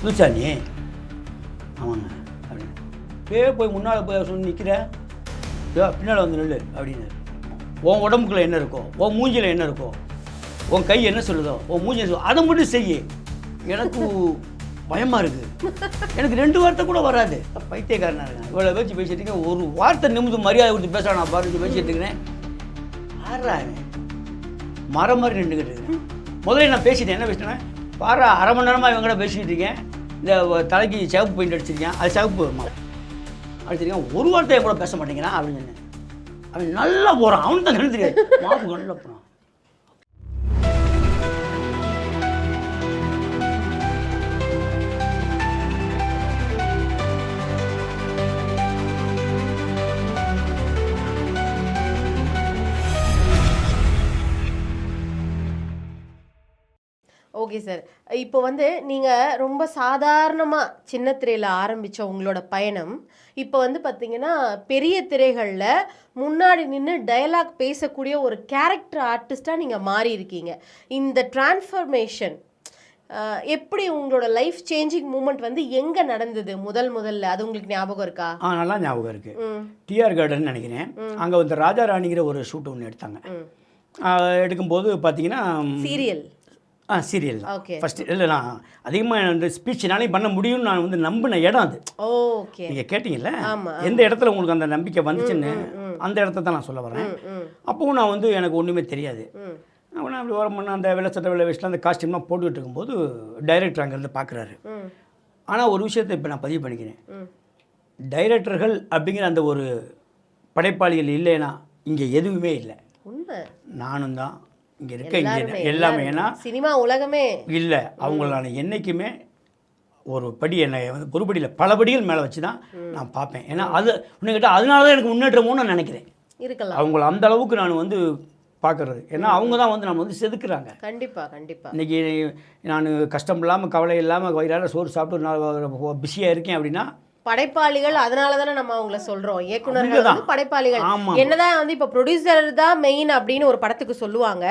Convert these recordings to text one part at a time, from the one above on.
புதுசா நீ ஆமாங்க அப்படின்னு. ஏ போய் முன்னால் போய் சொல்லி நிற்கிற ஏ பின்னால் வந்து நில்லு அப்படின்னு. உன் உடம்புக்குள்ள என்ன இருக்கோ உன் மூஞ்சியில் என்ன இருக்கோ உன் கை என்ன சொல்லுதோ உன் மூஞ்சி என்ன அதை மட்டும் செய்ய. எனக்கு பயமாக இருக்குது எனக்கு ரெண்டு வார்த்தை கூட வராது. பைத்தியக்காரனாக இருக்கேன். இவ்வளோ பேச்சு பேசிட்டு இருக்கேன். ஒரு வார்த்தை நிமிந்து மரியாதை கொடுத்து பேச நான் பாருங்க பேசிட்டு இருக்கிறேன். ஆறாங்க மரம் மாதிரி நின்றுக்கிட்டு இருக்கேன் முதல்ல நான் பேசிட்டேன். என்ன பேசினேன் பாரு அரை மணி நேரமாக இவங்க பேசிக்கிட்டு இருக்கேன். இந்த தலைக்கு சிவப்பு பெயிண்ட் அடிச்சிருக்கேன். அது சிவப்பு வருமா அடிச்சிருக்கேன். ஒரு வார்த்தையை கூட பேச மாட்டேங்கிறான் அப்படின்னு அவன் நல்லா போகிறான் அவன் தான் தெரியாது. மாப்பு நல்லா போகிறான் ஓகே சார் இப்போ வந்து நீங்கள் ரொம்ப சாதாரணமாக சின்ன திரையில் ஆரம்பித்த உங்களோட பயணம் இப்போ வந்து பார்த்தீங்கன்னா பெரிய திரைகளில் முன்னாடி நின்று டயலாக் பேசக்கூடிய ஒரு கேரக்டர் ஆர்டிஸ்டாக நீங்கள் மாறி இருக்கீங்க இந்த டிரான்ஸ்ஃபர்மேஷன் எப்படி உங்களோட லைஃப் சேஞ்சிங் மூமெண்ட் வந்து எங்கே நடந்தது முதல் முதல்ல? அது உங்களுக்கு ஞாபகம் இருக்கா? ஆ நல்லா ஞாபகம் இருக்குது ம். டிஆர் கார்டன் நினைக்கிறேன். அங்கே வந்து ராஜா ராணிங்கிற ஒரு ஷூட் ஒன்று எடுத்தாங்க. எடுக்கும்போது பார்த்தீங்கன்னா சீரியல் ஆ சீரியல் ஓகே ஃபஸ்ட்டு இல்லை நான் அதிகமாக இந்த ஸ்பீச் நானே பண்ண முடியும்னு நான் வந்து நம்பின இடம் அது. ஓகே நீங்கள் கேட்டிங்கல்ல? எந்த இடத்துல உங்களுக்கு அந்த நம்பிக்கை வந்துச்சுன்னு அந்த இடத்த தான் நான் சொல்ல வரேன். அப்பவும் நான் வந்து எனக்கு ஒன்றுமே தெரியாது. அவனை அப்படி ஓரம் பண்ண அந்த வெள்ளை சட்டை வெள்ளை வயசில் அந்த காஸ்டியூம்லாம் போட்டுக்கிட்டு இருக்கும்போது டைரக்டர் அங்கேருந்து பார்க்குறாரு ஆனால் ஒரு விஷயத்தை இப்போ நான் பதிவு பண்ணிக்கிறேன். டைரக்டர்கள் அப்படிங்கிற அந்த ஒரு படைப்பாளிகள் இல்லைன்னா இங்கே எதுவுமே இல்லை. நானும் தான். இங்கே இருக்க இங்கே எல்லாமே. ஏன்னா சினிமா உலகமே. இல்லை அவங்கள நான் என்றைக்குமே ஒரு படி என்னை வந்து ஒரு படியில் பல படிகள் மேலே வச்சு தான் நான் பார்ப்பேன். ஏன்னா அது இன்னும் கேட்டால் அதனால தான் எனக்கு முன்னேற்றமும் நான் நினைக்கிறேன். இருக்கலாம். அவங்கள அந்த அளவுக்கு நான் வந்து பார்க்கறது. ஏன்னா அவங்க தான் வந்து நம்ம வந்து செதுக்குறாங்க. கண்டிப்பா கண்டிப்பா. இன்றைக்கி நான் கஷ்டம் இல்லாமல் கவலை இல்லாமல் வயிறார சோறு சாப்பிட்டு நான் பிஸியாக இருக்கேன் அப்படின்னா படைப்பாளிகள் அதனால தானே நம்ம அவங்கள சொல்றோம். இயக்குனர்கள். வந்து படைப்பாளிகள். என்னதான் வந்து இப்ப ப்ரொடியூசர் தான் மெயின் அப்படின்னு ஒரு படத்துக்கு சொல்லுவாங்க.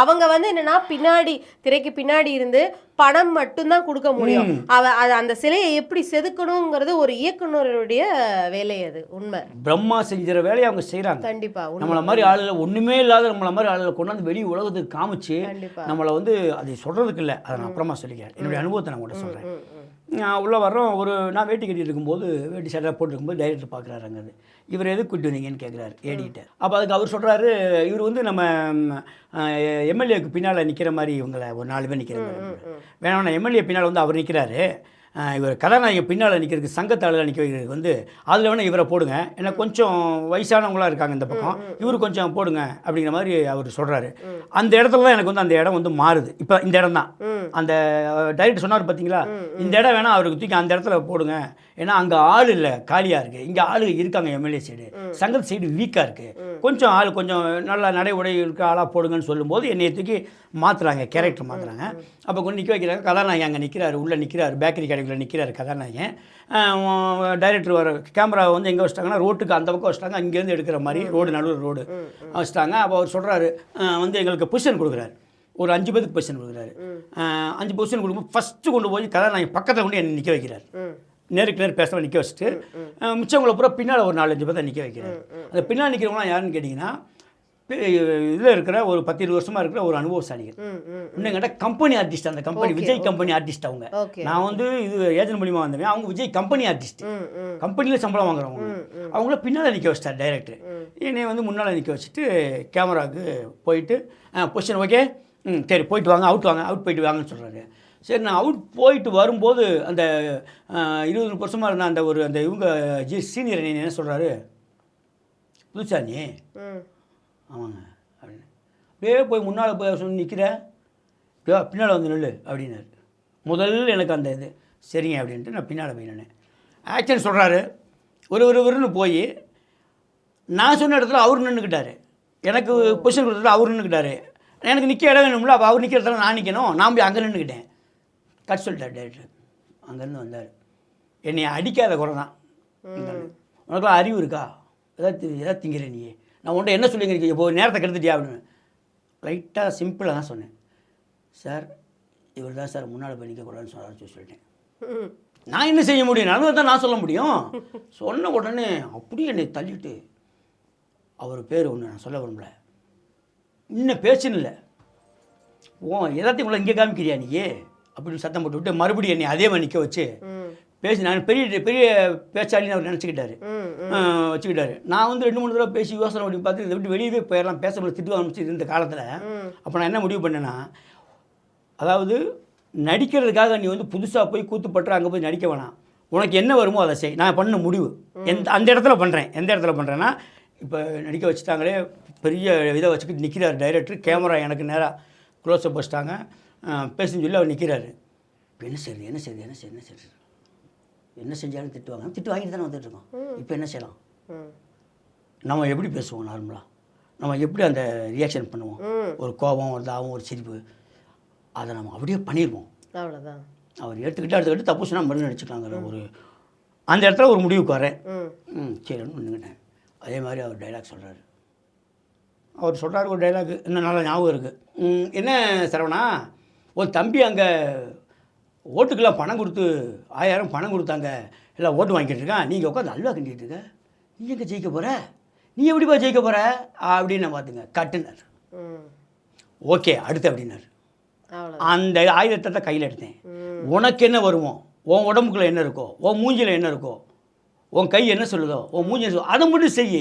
அவங்க வந்து என்னன்னா பின்னாடி திரைக்கு பின்னாடி இருந்து பணம் மட்டும்தான் கொடுக்க முடியும். அவ அந்த சிலையை எப்படி செதுக்கணுங்கிறது ஒரு இயக்குனருடைய வேலை அது உண்மை. பிரம்மா செஞ்சுற வேலையை அவங்க செய்கிறாங்க கண்டிப்பா நம்மளை மாதிரி ஆளுகளை ஒன்றுமே இல்லாத நம்மளை மாதிரி ஆளுகளை கொண்டாந்து வெளி உலகத்துக்கு காமிச்சு நம்மளை வந்து அதை சொல்கிறதுக்கு இல்லை. அதை நான் அப்புறமா சொல்லிக்கிறேன். என்னுடைய அனுபவத்தை நான் ம். நான் உள்ளே வர்றோம் ஒரு நான் வேட்டி கட்டிட்டு இருக்கும்போது வேட்டி சட்டை போட்டுருக்கும்போது டைரக்டர் பார்க்குறாரு அங்கே இவர் எதுக்கு கூட்டி வந்தீங்கன்னு கேட்குறாரு ஏடிட்டர் அப்போ அதுக்கு அவர் சொல்கிறாரு இவர் வந்து நம்ம எம்எல்ஏக்கு பின்னால் நிற்கிற மாதிரி இவங்களை ஒரு நாலு பேர் நிற்கிற மாதிரி வேணாம் எம்எல்ஏ பின்னால் வந்து அவர் நிற்கிறாரு இவர் கதாநாயகன் பின்னால் நிற்கிறதுக்கு சங்கத்தாளில் நிற்க வைக்கிறதுக்கு வந்து அதில் வேணால் இவரை போடுங்க. ஏன்னா கொஞ்சம் வயசானவங்களாம் இருக்காங்க இந்த பக்கம். இவர் கொஞ்சம் போடுங்க அப்படிங்கிற மாதிரி அவர் சொல்கிறாரு அந்த இடத்துல தான் எனக்கு வந்து அந்த இடம் வந்து மாறுது. இப்போ இந்த இடம் தான். அந்த டைரக்டர் சொன்னார் பார்த்தீங்களா இந்த இடம் வேணால் அவருக்கு தூக்கி அந்த இடத்துல போடுங்க. ஏன்னா அங்கே ஆள் இல்லை காலியாக இருக்குது இங்கே ஆள் இருக்காங்க எம்எல்ஏ சைடு சங்கத் சைடு வீக்காக இருக்குது கொஞ்சம் ஆள் கொஞ்சம் நல்லா நடை உடை இருக்க ஆளாக போடுங்கன்னு சொல்லும்போது என்னைய தூக்கி மாற்றுறாங்க கேரக்டர் மாற்றுறாங்க அப்போ கொண்டு நிற்க வைக்கிறாங்க கதாநாயகன் அங்கே நிற்கிறாரு உள்ளே நிற்கிறாரு பேக்கரி கடைக்குள்ள நிற்கிறாரு கதாநாயகன். டைரக்டர் வர கேமரா வந்து எங்கே வச்சிட்டாங்கன்னா ரோட்டுக்கு அந்த பக்கம் வச்சிட்டாங்க அங்கேருந்து எடுக்கிற மாதிரி ரோடு நடுவில் ரோடு வச்சிட்டாங்க. அப்போ அவர் சொல்கிறாரு வந்து எங்களுக்கு பொசிஷன் கொடுக்குறாரு. ஒரு அஞ்சு பேருக்கு பொசிஷன் கொடுக்குறாரு. அஞ்சு பொசிஷன் கொடுக்கும்போது ஃபஸ்ட்டு கொண்டு போய் கதாநாயகன் பக்கத்தில் கொண்டு என்னை நிற்க வைக்கிறார். நேருக்கு நேர் பேசுகிறவங்க நிற்க வச்சுட்டு மிச்சவங்கள பூரா பின்னால் ஒரு நாலஞ்சு பேர் தான் நிற்க வைக்கிறார். அந்த பின்னால் நிற்கிறவங்களாம் யாருன்னு கேட்டிங்கன்னா இதில் இருக்கிற ஒரு பத்து இருபது வருஷமாக இருக்கிற ஒரு அனுபவசாலிகள். இன்னும் கேட்டால் கம்பெனி ஆர்டிஸ்ட் அந்த கம்பெனி விஜய் கம்பெனி ஆர்டிஸ்ட் அவங்க. நான் வந்து இது ஏஜென்ட் மூலியமாக வந்தவன். அவங்க விஜய் கம்பெனி ஆர்டிஸ்ட் கம்பெனியில் சம்பளம் வாங்குறவங்க. அவங்கள பின்னால் நிற்க வச்சிட்டார் டைரக்டர் என்னை வந்து முன்னால் நிற்க வச்சுட்டு கேமராவுக்கு போயிட்டு பொசிஷன் ஓகே ம் சரி போயிட்டு வாங்க அவுட் வாங்க அவுட் போயிட்டு வாங்கன்னு சொல்கிறாரு சரி நான் அவுட் போயிட்டு வரும்போது அந்த இருபது வருஷமாக இருந்த அந்த ஒரு அந்த இவங்க ஜி சீனியர் என்ன சொல்கிறாரு புதுசா நீ ம். ஆமாங்க அப்படின்னு. அப்படியே போய் முன்னால் போய் சொல்லி நிற்கிற பின்னால் வந்து நில்லு அப்படின்னாரு. முதல்ல எனக்கு அந்த இது சரிங்க அப்படின்ட்டு நான் பின்னால் போய் நின்னேன். ஆக்ஷன் சொல்கிறாரு ஒரு ஒரு ஒருன்னு போய் நான் சொன்ன இடத்துல அவர் நின்றுக்கிட்டாரு எனக்கு பொசிஷன் கொடுத்தது அவர் நின்றுக்கிட்டாரு எனக்கு நிற்க இடம் வேணும்ல அப்போ அவர் நிற்கிற இடத்துல நான் நிற்கணும் நான் போய் அங்கே நின்றுக்கிட்டேன் கட் சொல்லிட்டார் டேரக்டர் அங்கேருந்து வந்தார். என்னை அடிக்காத குறை தான் உனக்குலாம் அறிவு இருக்கா? ஏதாவது ஏதாவது திங்கிற நீ. நான் உன்ட்ட என்ன சொல்லிங்க இப்போ நேரத்தை கெடுத்துட்டியா அப்படின்னு. லைட்டாக சிம்பிளாக தான் சொன்னேன். சார் இவர் தான் சார் முன்னால் போய் நிற்கக்கூடாதுன்னு சொல்ல சொல்லிட்டேன். நான் என்ன செய்ய முடியும்? நடந்ததை தான் நான் சொல்ல முடியும். சொன்ன உடனே அப்படியே என்னை தள்ளிட்டு அவர் பேர் ஒன்று நான் சொல்ல விரும்பல. இன்னும் பேச்சுன்னு இல்லை. ஓ எல்லாத்தையும் உள்ள இங்கே காமிக்கிறியா நீ அப்படின்னு சத்தம் போட்டு விட்டு மறுபடியும் என்னை அதே மாதிரி நிற்க வச்சு. பேசி நான் பெரிய பெரிய பேச்சாளின்னு அவர் நினச்சிக்கிட்டாரு. வச்சுக்கிட்டாரு. நான் வந்து ரெண்டு மூணு தடவை பேசி யோசனை பண்ணி பார்த்து இதை விட்டு வெளியவே போயிடலாம். பேச முடியாது திட்டு ஆரம்பிச்சு இருந்த காலத்தில். அப்போ நான் என்ன முடிவு பண்ணேன்னா அதாவது நடிக்கிறதுக்காக நீ வந்து புதுசாக போய் கூத்துப்பட்டு அங்கே போய் நடிக்க வேணாம். உனக்கு என்ன வருமோ அதை செய். நான் பண்ண முடிவு. எந்த அந்த இடத்துல பண்ணுறேன் எந்த இடத்துல பண்ணுறேன்னா இப்போ நடிக்க வச்சுட்டாங்களே பெரிய இதை வச்சுக்கிட்டு நிற்கிறார் டைரக்டர் கேமரா எனக்கு நேராக க்ளோஸ்அப் வச்சிட்டாங்க. பேசுன்னு சொல்லி அவர் நிற்கிறாரு இப்போ என்ன செய்யுது என்ன செய்யுது என்ன செய்யுது என்ன செய்யுது என்ன செஞ்சாலும் திட்டுவாங்க. திட்டு வாங்கிட்டு தானே வந்துட்டு இருக்கோம் இப்போ என்ன செய்யலாம். நம்ம எப்படி பேசுவோம் நார்மலாக நம்ம எப்படி அந்த ரியாக்ஷன் பண்ணுவோம். ஒரு கோபம் ஒரு தாபம் ஒரு சிரிப்பு. அதை நம்ம அப்படியே பண்ணிடுவோம் அவ்வளோதான் அவர் எடுத்துக்கிட்டு எடுத்துக்கிட்டு தப்பு சொன்னால் மருந்து நடிச்சுக்கலாங்கிற ஒரு அந்த இடத்துல ஒரு முடிவுக்கு வரேன். ம். ம் சரின்னு நின்றுக்கிட்டேன் அதே மாதிரி அவர் டைலாக் சொல்கிறாரு அவர் சொல்கிறாரு ஒரு டைலாக் இன்னும் நல்லா ஞாபகம் இருக்குது என்ன சரவணா ஒரு தம்பி அங்கே ஓட்டுக்கெல்லாம் பணம் கொடுத்து ஆயிரம் பணம் கொடுத்தாங்க. எல்லாம் ஓட்டு வாங்கிட்டு இருக்கான். நீங்கள் உட்காந்து அல்வா கிண்டிட்டு இருக்க. நீ எங்கே ஜெயிக்க போகிற நீ எப்படிப்பா ஜெயிக்க போகிற அப்படின்னு பார்த்துங்க கட்டுனார். ம். ஓகே அடுத்து அப்படின்னாரு. அந்த ஆயுதத்தை கையில் எடுத்தேன். உனக்கு என்ன வருமோ? உன் உடம்புக்குள்ள என்ன இருக்கோ? உன் மூஞ்சில என்ன இருக்கோ? உன் கை என்ன சொல்லுதோ உன் மூஞ்சி சொல்லுதோ அதை மட்டும் செய்யு.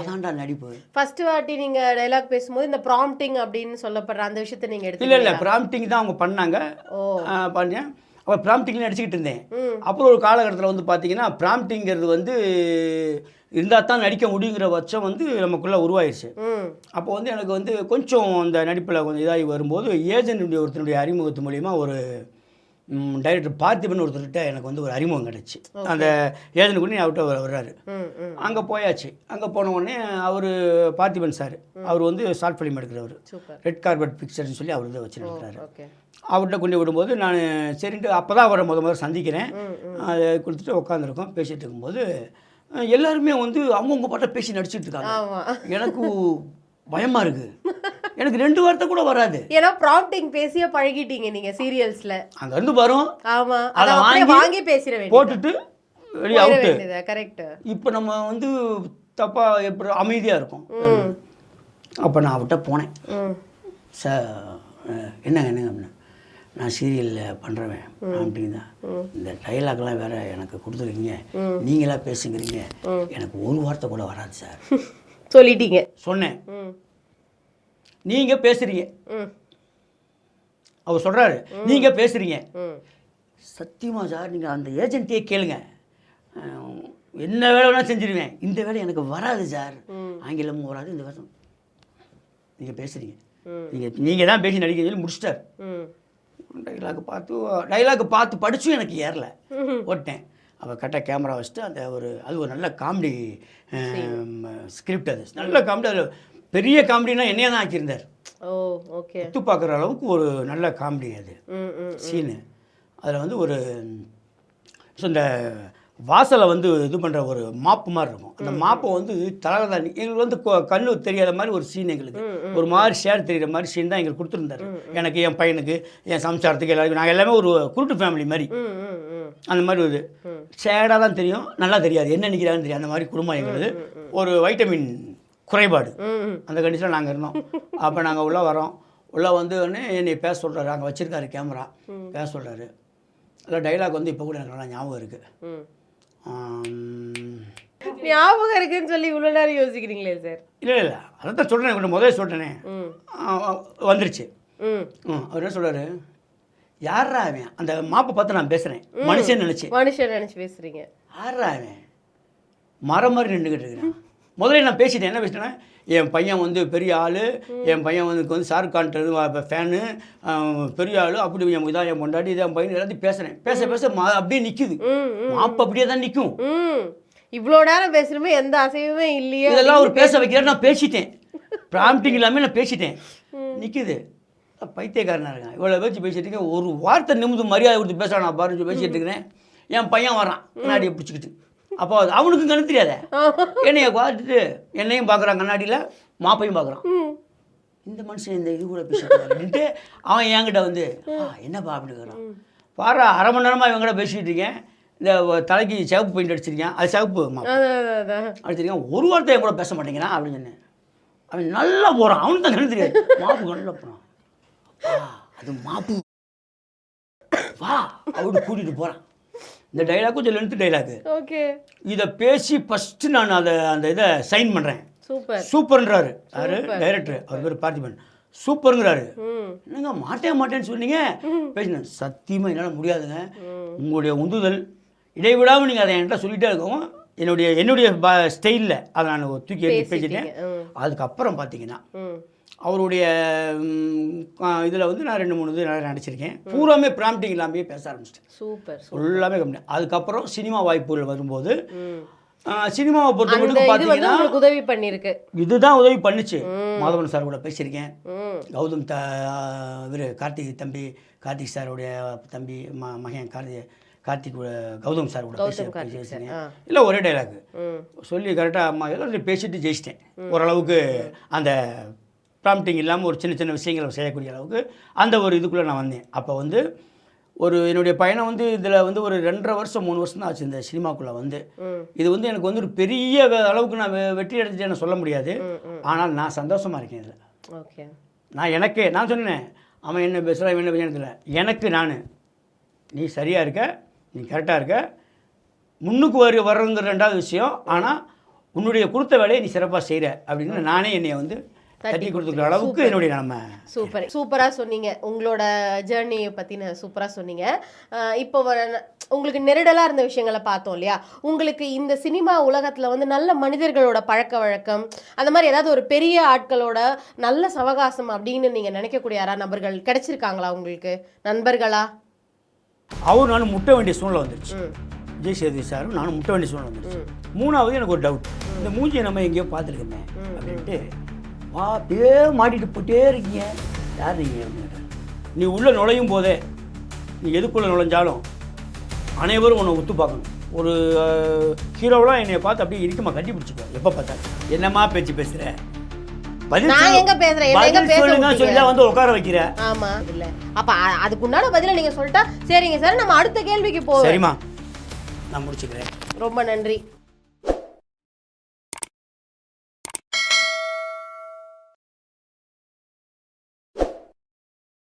அதான்டா நடிப்பு. ஃபர்ஸ்ட் வாட்டி நீங்க டைலாக் பேசும்போது இந்த ப்ராம்ப்டிங் அப்படின்னு சொல்லப்படுற அந்த விஷயத்தை நீங்க இல்லை எடுத்து இல்லை ப்ராம்ப்டிங் தான் அவங்க பண்ணாங்க. பண்ணேன். அப்புறம் ப்ராம்ப்டிங்கில் நடிச்சுக்கிட்டு இருந்தேன். அப்புறம் ஒரு காலகட்டத்தில் வந்து பார்த்தீங்கன்னா ப்ராம்ப்டிங்கிறது வந்து இருந்தால் தான் நடிக்க முடியுங்கிற பட்சம் வந்து நமக்குள்ளே உருவாயிருச்சு. அப்போ வந்து எனக்கு வந்து கொஞ்சம் அந்த நடிப்பில் கொஞ்சம் இதாகி வரும்போது ஏஜென்ட்டுடைய ஒருத்தனுடைய அறிமுகத்து மூலிமா ஒரு டைரக்டர் பார்த்திபன் ஒருத்தர்கிட்ட எனக்கு வந்து ஒரு அறிமுகம் கிடச்சி. அந்த ஏஜென்ட் கூட அவர்கிட்ட வர- வர்றாரு. அங்கே போயாச்சு. அங்கே போன உடனே அவர் பார்த்திபன் சார். அவர் வந்து ஷார்ட் ஃபிலிம் எடுக்கிறவர். ரெட் கார்பெட் பிக்சர்னு சொல்லி அவர் தான் வச்சுருக்கிறாரு. ஓகே. அவர்கிட்ட கொண்டு விடும்போது நான் சரின்ட்டு அப்போ தான் அவரை முத முதல்ல சந்திக்கிறேன். அதை கொடுத்துட்டு உட்காந்துருக்கோம் பேசிகிட்டு இருக்கும்போது எல்லாருமே வந்து அவங்கவுங்க பாட்ட பேசி நடிச்சிட்டு இருக்காங்க. எனக்கு பயமாக இருக்குது எனக்கு ரெண்டு வார்த்தை கூட வராது. ஏன்னா ப்ராம்ப்டிங் பேசியே பழகிட்டீங்க நீங்க சீரியல்ஸ்ல அங்கேருந்து வரும். ஆமா. அதை வாங்கி வாங்கி வேண்டியது போட்டுட்டு வெளியே அவுட்டு கரெக்ட் இப்போ நம்ம வந்து தப்பாக எப்படி அமைதியாக இருக்கும். அப்போ நான் அவர்கிட்ட போனேன். சார் என்னங்க என்னங்க அப்படின்னா நான் சீரியலில் பண்ணுறவன் அப்படின்னு தான் இந்த டைலாக்லாம் வேற எனக்கு கொடுத்துருக்கீங்க. நீங்களா பேசுங்கிறீங்க எனக்கு ஒரு வார்த்தை கூட வராது சார் சொல்லிட்டீங்க. சொன்னேன். நீங்கள் பேசுகிறீங்க ம். அவர் சொல்கிறாரு நீங்கள் பேசுகிறீங்க ம். சத்தியமா சார் நீங்கள் அந்த ஏஜென்ட்டையே கேளுங்க. என்ன வேலை வேணால் செஞ்சிருவேன். இந்த வேலை எனக்கு வராது சார். ஆங்கிலமும் வராது இந்த வருஷம். நீங்கள் பேசுகிறீங்க. நீங்கள் நீங்கள் தான் பேசி நடிக்க சொல்லி முடிச்சிட்டார். டைலாக் பார்த்து டைலாக் பார்த்து படிச்சும் எனக்கு ஏறல. ஓட்டேன். அவள் கரெக்டாக கேமரா வச்சுட்டு அந்த ஒரு அது ஒரு நல்ல காமெடி ஸ்கிரிப்ட் அது. நல்ல காமெடி அதில் பெரிய காமெடினா என்னையே தான் ஆக்கியிருந்தார் ஒத்து பார்க்குற அளவுக்கு ஒரு நல்ல காமெடி அது. சீனு. அதில் வந்து ஒரு ஸோ இந்த வாசலை வந்து இது பண்ணுற ஒரு மாப்பு மாதிரி இருக்கும். அந்த மாப்பை வந்து தலகதான் எங்களுக்கு வந்து கண்ணு தெரியாத மாதிரி ஒரு சீன் எங்களுக்கு. ஒரு மாதிரி ஷேர் தெரிகிற மாதிரி சீன் தான் எங்களுக்கு கொடுத்துருந்தாரு. எனக்கு என் பையனுக்கு என் சம்சாரத்துக்கு எல்லாருக்கும் நாங்கள் எல்லாமே ஒரு குருட்டு ஃபேமிலி மாதிரி. அந்த மாதிரி ஒரு ஷேடாக தான் தெரியும். நல்லா தெரியாது. என்ன நிற்கிறாங்கன்னு தெரியும் அந்த மாதிரி குடும்பம் எங்களுது ஒரு வைட்டமின் குறைபாடு. அந்த கண்டிஷனில் நாங்கள் இருந்தோம். அப்போ நாங்கள் உள்ளே வரோம் உள்ளே வந்து என்னை பேச சொல்கிறாரு அங்கே வச்சுருக்காரு கேமரா பேச சொல்கிறாரு அதில் டைலாக் வந்து இப்போ கூட எனக்கு நல்லா ஞாபகம் இருக்குது ஞாபகம் இருக்குன்னு சொல்லி இவ்வளோ நேரம் யோசிக்கிறீங்களே சார் இல்லை இல்லை. அதை தான் சொல்கிறேன் கொஞ்சம் முதல்ல சொல்கிறேனே வந்துருச்சு. ம். அவர் என்ன சொல்கிறாரு யாரா அவன் அந்த மாப்பை பார்த்து நான் பேசுகிறேன் மனுஷன் நினச்சி. மனுஷன் நினைச்சு பேசுறீங்க. யாரா அவன் மரம் மாதிரி நின்றுக்கிட்டு இருக்கிறான். முதல்ல நான் பேசிட்டேன். என்ன பேசிட்டேன்னா என் பையன் வந்து பெரிய ஆள் என் பையன் வந்து வந்து ஷாருக் கான்ட்டு ஃபேனு பெரிய ஆள் அப்படி என் இதான் என் பொண்டாட்டி இதான் என் பையன் எல்லாத்தையும் பேசுகிறேன் பேச பேச மா அப்படியே நிற்குது மாப்பு அப்படியே தான் நிற்கும் இவ்வளோ நேரம் பேசுறமே எந்த அசைவுமே இல்லையே இதெல்லாம் அவர் பேச வைக்கிறார் நான் பேசிட்டேன். ப்ராம்ப்டிங் இல்லாமல் நான் பேசிட்டேன். நிற்குது பைத்தியக்காரனா இருக்கான். இவ்வளோ பேச்சு பேசிட்டு இருக்கேன். ஒரு வார்த்தை நிமிந்து மரியாதை கொடுத்து பேசுகிறான் நான் பாருன்னு பேசிட்டு இருக்கிறேன். என் பையன் வரான் கண்ணாடியை பிடிச்சிக்கிட்டு. அப்போ அது அவனுக்கும் கண்ணு தெரியாத. என்னைய பார்த்துட்டு என்னையும் பார்க்குறான் கண்ணாடியில் மாப்பையும் பார்க்குறான். இந்த மனுஷன் இந்த இது கூட பேசிட்டு அப்படின்ட்டு அவன் என்கிட்ட வந்து "ஆ, என்னப்பா அப்படின்னு கேட்குறான் பாரு அரை மணி நேரமாக இவங்கட பேசிக்கிட்டு இருக்கேன். இந்த தலைக்கு சிவப்பு பெயிண்ட் அடிச்சிருக்கேன். அது சிவப்பு. அடிச்சிருக்கேன். ஒரு வார்த்தை கூட பேச மாட்டேங்கிறான் அப்படின்னு சொன்னேன். அவன் நல்லா போகிறான் அவனுக்கு தான் கண்ணு தெரியாது. மாப்பு நல்லா போகிறான் அது மாப்பு. வா அவரு கூட்டிகிட்டு போகிறான் இந்த டைலாக் கொஞ்சம் லென்த்து டைலாக்கு ஓகே இதை பேசி ஃபஸ்ட்டு நான் அதை அந்த இதை சைன் பண்ணுறேன் சூப்பர். சூப்பர்ன்றாரு. யாரு? டைரக்டர் அவர் பேர் பார்த்திபன். சூப்பருங்கிறாரு. என்னங்க மாட்டே மாட்டேன்னு சொன்னீங்க? பேசினேன். சத்தியமாக என்னால் முடியாதுங்க. உங்களுடைய உந்துதல். இடைவிடாமல் நீங்கள் அதை என்கிட்ட சொல்லிட்டே இருக்கவும் என்னுடைய என்னுடைய ஸ்டைலில் அதை நான் தூக்கி எடுத்து பேசிட்டேன். அதுக்கப்புறம் பார்த்தீங்கன்னா அவருடைய இதில் வந்து நான் ரெண்டு மூணு இது நடிச்சிருக்கேன். பூராமே ப்ராம்ப்டிங் இல்லாமே பேச ஆரம்பிச்சிட்டேன். சூப்பர் ஃபுல்லாமே கம்மி அதுக்கப்புறம் சினிமா வாய்ப்புகள் வரும்போது சினிமாவை பொறுத்த மட்டும் பார்த்தீங்கன்னா உதவி பண்ணிருக்கு இதுதான் உதவி பண்ணுச்சு. மாதவன் சார் கூட பேசியிருக்கேன். கௌதம் த இவர் கார்த்திக் தம்பி கார்த்திக் சாருடைய தம்பி ம மகன் கார்த்திக் கார்த்திக் கூட கௌதம் சார் கூட பேசி கௌதம் கார்த்திக் சார், பேசியிருக்கேன். ஆ. இல்லை ஒரே டைலாக் சொல்லி கரெக்டாக அம்மா எல்லாத்தையும் பேசிட்டு ஜெயிச்சிட்டேன். ஓரளவுக்கு அந்த ப்ராம்ப்டிங் இல்லாமல் ஒரு சின்ன சின்ன விஷயங்களை செய்யக்கூடிய அளவுக்கு அந்த ஒரு இதுக்குள்ளே நான் வந்தேன். அப்போ வந்து ஒரு என்னுடைய பயணம் வந்து இதில் வந்து ஒரு ரெண்டரை வருஷம் மூணு வருஷம் தான் ஆச்சு இந்த சினிமாக்குள்ளே வந்து. இது வந்து எனக்கு வந்து ஒரு பெரிய அளவுக்கு நான் வெற்றி அடைஞ்சிட்டேன்னு சொல்ல முடியாது. ஆனால் நான் சந்தோஷமாக இருக்கேன் இதில். ஓகே. நான் எனக்கே நான் சொன்னேன் அவன் என்ன பேசுகிறான் என்ன பேசுறதில்ல எனக்கு நான் நீ சரியாக இருக்க நீ கரெக்டாக இருக்க முன்னுக்கு வரு வர்றதுங்கிற ரெண்டாவது விஷயம். ஆனால் உன்னுடைய கொடுத்த வேலையை நீ சிறப்பாக செய்கிற அப்படின்னு நானே என்னை வந்து தட்டி கொடுத்துக்கிற அளவுக்கு என்னுடைய நம்ம சூப்பர். சூப்பராக சொன்னீங்க. உங்களோட ஜேர்னியை பற்றின சூப்பராக சொன்னீங்க. இப்போ உங்களுக்கு நெருடலாக இருந்த விஷயங்களை பார்த்தோம் இல்லையா? உங்களுக்கு இந்த சினிமா உலகத்தில் வந்து நல்ல மனிதர்களோட பழக்க வழக்கம் அந்த மாதிரி ஏதாவது ஒரு பெரிய ஆட்களோட நல்ல சவகாசம் அப்படின்னு நீங்கள் நினைக்கக்கூடிய யாரா நபர்கள் கிடைச்சிருக்காங்களா உங்களுக்கு? நண்பர்களா? அவர் நானும் முட்ட வேண்டிய சூழ்நிலை வந்துருச்சு. விஜய் சேதுபதி சாரும் நானும் முட்ட வேண்டிய சூழ்நிலை வந்துருச்சு. மூணாவது எனக்கு ஒரு டவுட் இந்த மூஞ்சியை நம்ம எங்கேயோ பார்த்துருக்கோமே அப்படின்ட்டு வா அப்படியே மாட்டிட்டு போயிட்டே இருக்கீங்க. யார் நீங்கள் நீ உள்ளே நுழையும் போதே நீ எதுக்குள்ளே நுழைஞ்சாலும் அனைவரும் உன்னை ஒத்து பார்க்கணும். ஒரு ஹீரோவெலாம் என்னை பார்த்து அப்படியே இறுக்கமாக கட்டி பிடிச்சிக்கோ எப்போ பார்த்தா என்னம்மா பேச்சு பேசுகிற பதில் நான் எங்க பேசுறேன்? எங்க? சொல்லி வந்து உட்கார வைக்கிற. ஆமா. இல்ல. அப்ப அதுக்கு உண்டான பதில நீங்க சொல்லிட்டா சரிங்க சார் நம்ம அடுத்த கேள்விக்கு போவோம் சரிம்மா. நான் முடிச்சுக்கிறேன். ரொம்ப நன்றி.